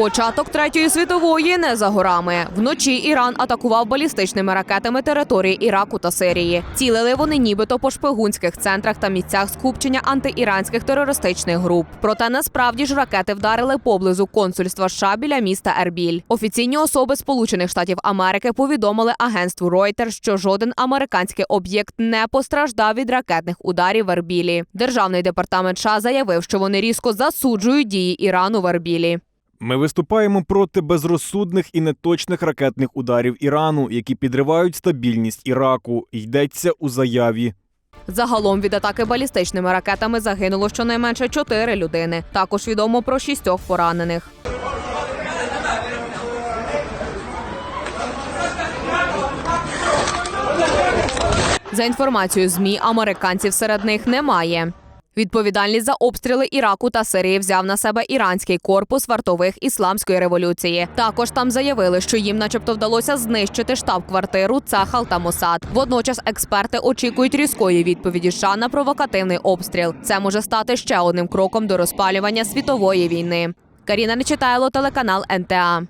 Початок третьої світової не за горами. Вночі Іран атакував балістичними ракетами території Іраку та Сирії. Цілили вони нібито по шпигунських центрах та місцях скупчення антиіранських терористичних груп. Проте насправді ж ракети вдарили поблизу консульства США біля міста Ербіль. Офіційні особи Сполучених Штатів Америки повідомили агентству Reuters, що жоден американський об'єкт не постраждав від ракетних ударів в Ербілі. Державний департамент США заявив, що вони різко засуджують дії Ірану в Ербілі. Ми виступаємо проти безрозсудних і неточних ракетних ударів Ірану, які підривають стабільність Іраку. Йдеться у заяві. Загалом від атаки балістичними ракетами загинуло щонайменше чотири людини. Також відомо про шістьох поранених. За інформацією ЗМІ, американців серед них немає. Відповідальність за обстріли Іраку та Сирії взяв на себе іранський корпус вартових ісламської революції. Також там заявили, що їм, начебто, вдалося знищити штаб-квартиру Цахал та Мосад. Водночас експерти очікують різкої відповіді США на провокативний обстріл. Це може стати ще одним кроком до розпалювання світової війни. Каріна Нечитайло, телеканал НТА.